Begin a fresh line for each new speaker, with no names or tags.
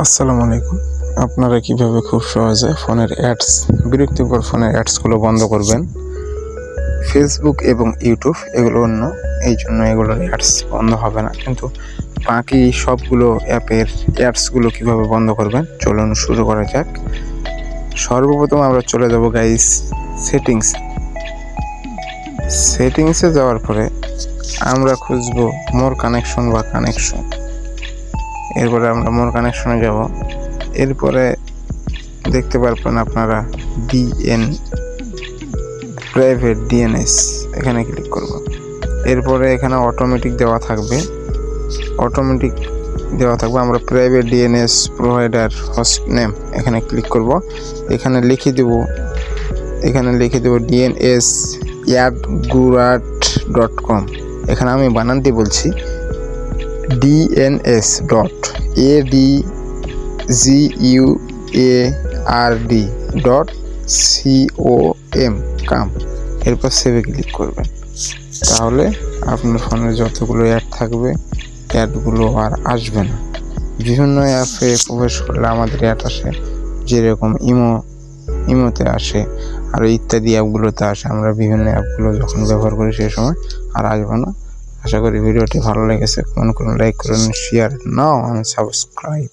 আসসালামু আলাইকুম। আপনারা কীভাবে খুব সহজে ফোনের অ্যাডস, বিরক্তিকর ফোনের অ্যাডসগুলো বন্ধ করবেন? ফেসবুক এবং ইউটিউব এগুলো অন্য, এই জন্য এগুলোর অ্যাডস বন্ধ হবে না। কিন্তু বাকি সবগুলো অ্যাপের অ্যাডসগুলো কীভাবে বন্ধ করবেন? চলুন শুরু করা যাক। সর্বপ্রথম আমরা চলে যাব গাইস সেটিংস সেটিংসে যাওয়ার পরে আমরা খুঁজবো মোর কানেকশন বা কানেকশন এরপরে আমরা মোর কানেকশনে যাব। এরপরে দেখতে পারবেন আপনারা ডিএন প্রাইভেট ডিএনএস এখানে ক্লিক করব। এরপরে এখানে অটোমেটিক দেওয়া থাকবে। অটোমেটিক দেওয়া থাকবে, আমরা private DNS provider host name এখানে ক্লিক করব। এখানে লিখে দেব, এখানে লিখে দেব ডিএনএস অ্যাডগুরাট ডট কম এখানে আমি বানানটি বলছি DNS dot A D G U A R D dot C O M com এরপর সেভে ক্লিক করবেন। তাহলে আপনার ফোনে যতগুলো অ্যাড থাকবে অ্যাডগুলো আর আসবে না। বিভিন্ন অ্যাপে প্রবেশ করলে আমাদের অ্যাড আসে, যেরকম ইমো, ইমোতে আসে, আর ইত্যাদি অ্যাপগুলোতে আসে। আমরা বিভিন্ন অ্যাপগুলো যখন ব্যবহার করি সেই সময় আর আসবে না। আশা করি ভিডিওটি ভালো লেগেছে। কমেন্ট করুন লাইক করুন শেয়ার নাও সাবস্ক্রাইব